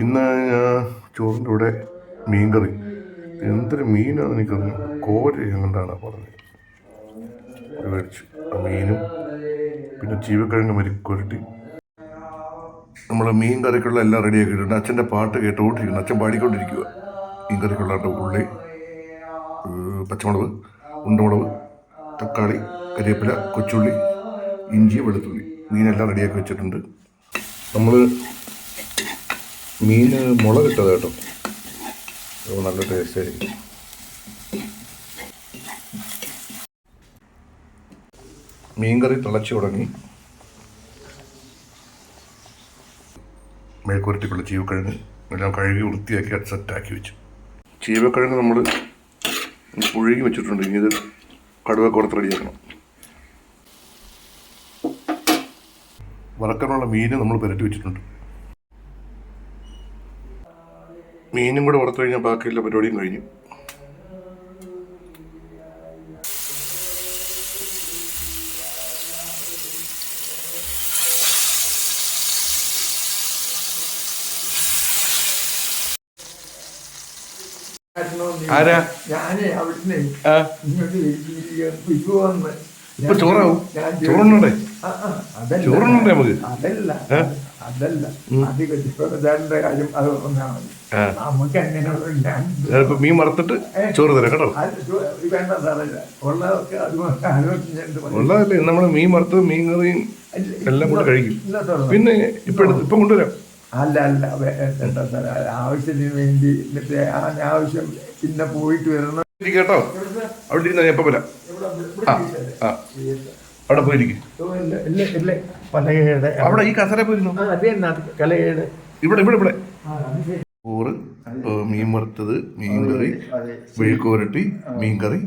ഇന്ന് ഞാൻ ചോറിന്റെ കൂടെ മീൻ കറി എന്തൊരു മീനാണെന്ന് എനിക്കറിഞ്ഞു കോര എങ്ങനെയാണ് പറഞ്ഞത്. മേടിച്ചു. ആ മീനും പിന്നെ ചീവക്കിഴങ്ങ് മരിക്കുരട്ടി നമ്മൾ മീൻ കറിക്കുള്ള എല്ലാം റെഡി ആക്കിയിട്ടുണ്ട്. അച്ഛന്റെ പാട്ട് കേട്ടുകൊണ്ടിരിക്കുന്നു അച്ഛൻ പാടിക്കൊണ്ടിരിക്കുക മീൻ കറിക്കുള്ള ഉള്ളി പച്ചമുളക് ഉണ്ടമുളക് തക്കാളി കരിവേപ്പില കൊച്ചുള്ളി ഇഞ്ചി വെളുത്തുള്ളി. മീനെല്ലാം റെഡിയാക്കി വെച്ചിട്ടുണ്ട്. നമ്മൾ മീൻ മുള കിട്ടത് കേട്ടോ. നല്ല ടേസ്റ്റ് ആയിരിക്കും. മീൻകറി തിളച്ചു തുടങ്ങി. മേൽക്കുരട്ടിക്കുള്ള ചീവക്കിഴങ്ങ് എല്ലാം കഴുകി വൃത്തിയാക്കി സെറ്റാക്കി വെച്ചു. ചീവക്കിഴങ്ങ് നമ്മൾ പുഴുകി വെച്ചിട്ടുണ്ട്. ഇനി ഇത് കടുവ കുറത്ത് റെഡിയാക്കണം. വറക്കാനുള്ള മീൻ നമ്മൾ പുരട്ടി വെച്ചിട്ടുണ്ട്. മീനും കൂടെ ഓർത്തു കഴിഞ്ഞാൽ ബാക്കിയുള്ള പരിപാടിയും കഴിഞ്ഞു. ആരാ? ഞാനേ അവിടുന്ന്. ഇങ്ങോട്ട് ഇപ്പൊ ചോറാവും. ഞാൻ ചോറുണ്ണണ്ടേ നമുക്ക്? അതല്ല. അതല്ല. അതിന്റെ കാര്യം അത് ഒന്നാണ്. നമുക്ക് അങ്ങനെ ഞാൻ മീൻ വറുത്തിട്ട് ചോറ് തരാം കേട്ടോ. വേണ്ട സാറല്ല ഉള്ളതൊക്കെ. ഉള്ളതല്ലേ നമ്മൾ മീൻ വറുത്തത് മീൻ കറിയും എല്ലാം കൂടെ കഴിക്കും. പിന്നെ ഇപ്പൊ ഇപ്പൊ കൊണ്ടുവരാം. അല്ല അല്ല എന്താ സാറേ. ആവശ്യത്തിന് വേണ്ടി ആ ആവശ്യം പിന്നെ പോയിട്ട് വരണം. കേട്ടോ. അവിടെ ഇരുന്ന് ഞാൻ ഇപ്പൊ വരാം. ആ ആ. അവിടെ പോയിരിക്കും. അവിടെ ഈ കസര പോയിരുന്നു. കലയുടെ ഇവിടെ ഇവിടെ ഇവിടെ. ഊറ് ചോറ് മീൻ വറുത്തത് മീൻ കറി വെഴുക്കോരട്ടി മീൻ കറി.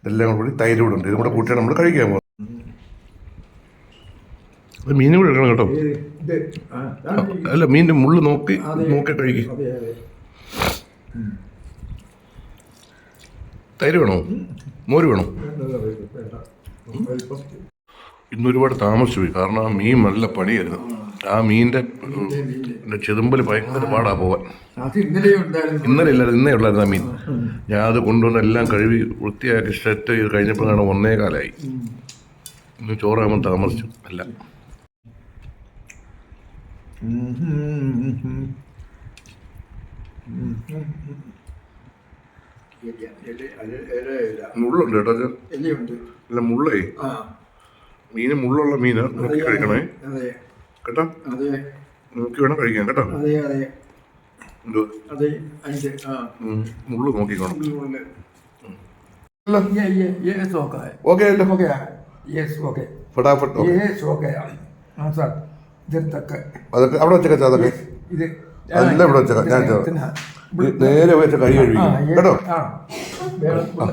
ഇതെല്ലാം കൂടി തൈര് കൂടെ ഉണ്ട്. ഇതും കൂടെ കൂട്ടിയാണ് നമ്മൾ കഴിക്കാൻ പോകുന്നത് മീനും കൂടെ എടുക്കണം കേട്ടോ. അല്ല മീനിന്റെ മുള്ളു നോക്കി നോക്കി കഴിക്കും. തൈര് വേണോ? മോര് വേണോ? നല്ലത് വേണ്ട. ഇപ്പം ഇന്ന് ഒരുപാട് താമസിച്ചു പോയി. കാരണം ആ മീൻ നല്ല പണിയായിരുന്നു. ആ മീനിന്റെ ചെതുമ്പൽ ഭയങ്കര പാടാ പോവാൻ. ഇന്നലെ ഇല്ലായിരുന്നു ഇന്നേ ഉള്ളായിരുന്നു ആ മീൻ. ഞാൻ അത് കൊണ്ടുവന്ന് എല്ലാം കഴുകി വൃത്തിയാക്കി സെറ്റ് ചെയ്ത് കഴിഞ്ഞപ്പോഴാണ് ഒന്നേ കാലമായി ഇന്ന് ചോറാകുമ്പോൾ താമസിച്ചു അല്ല. മുള്ളുണ്ട് കേട്ടോ അല്ല മുള്ളേ? മീൻ മുള്ളുള്ള മീന്. നോക്കി കഴിക്കണേ. കേട്ടോ? നോക്കി വേണം കഴിക്കാൻ കേട്ടോ? മുള്ളു നോക്കിക്കോണം. ഫട്ടാഫട്ട് ആണ് അതൊക്കെ അവിടെ വെച്ചേക്കാം അതൊക്കെ. ഇത് അല്ല ഇവിടെ വെച്ചേക്കാം. ഞാൻ നേരെ വെച്ച കൈ കഴുകി കഴിക്കും കേട്ടോ?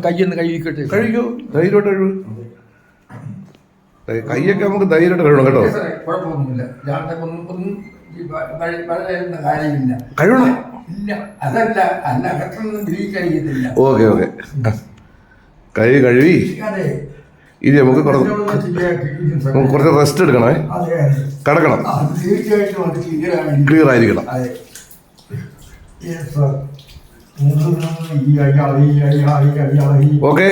കയ്യൊന്ന് കഴുകിക്കട്ടെ. കഴിക്കൂ ധൈര്യമായിട്ട് കഴിവ് കൈയൊക്കെ നമുക്ക് ധൈര്യമായിട്ട് കഴിയണം കേട്ടോ. കഴിയണം ഓക്കെ ഓക്കെ. കൈ കഴുകി. നമുക്ക് കുറച്ച് ഇതും സാറേ. നമുക്ക് കുറച്ച് റെസ്റ്റ് എടുക്കണേ. കിടക്കണം. ക്ലിയർ ആയിരിക്കണം. ഓക്കെ